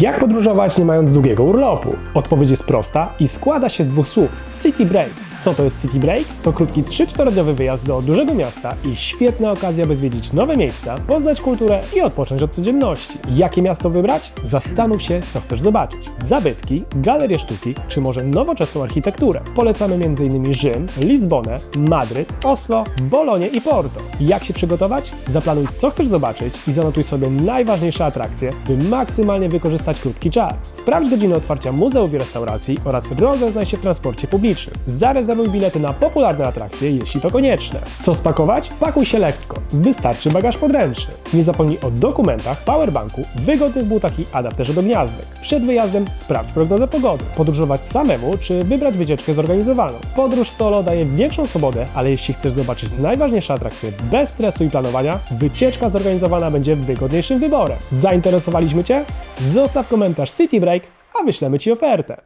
Jak podróżować nie mając długiego urlopu? Odpowiedź jest prosta i składa się z dwóch słów. City Break. Co to jest City Break? To krótki 3-4-dniowy wyjazd do dużego miasta i świetna okazja, by zwiedzić nowe miejsca, poznać kulturę i odpocząć od codzienności. Jakie miasto wybrać? Zastanów się, co chcesz zobaczyć. Zabytki, galerie sztuki, czy może nowoczesną architekturę. Polecamy m.in. Rzym, Lizbonę, Madryt, Oslo, Bolonię i Porto. Jak się przygotować? Zaplanuj, co chcesz zobaczyć i zanotuj sobie najważniejsze atrakcje, by maksymalnie wykorzystać krótki czas. Sprawdź godziny otwarcia muzeów i restauracji oraz rozeznaj się w transporcie publicznym. Zarezerwuj bilety na popularne atrakcje, jeśli to konieczne. Co spakować? Pakuj się lekko. Wystarczy bagaż podręczny. Nie zapomnij o dokumentach, powerbanku, wygodnych butach i adapterze do gniazdek. Przed wyjazdem sprawdź prognozę pogody. Podróżować samemu, czy wybrać wycieczkę zorganizowaną. Podróż solo daje większą swobodę, ale jeśli chcesz zobaczyć najważniejsze atrakcje bez stresu i planowania, wycieczka zorganizowana będzie wygodniejszym wyborem. Zainteresowaliśmy Cię? Zostaw komentarz City Break, a wyślemy Ci ofertę.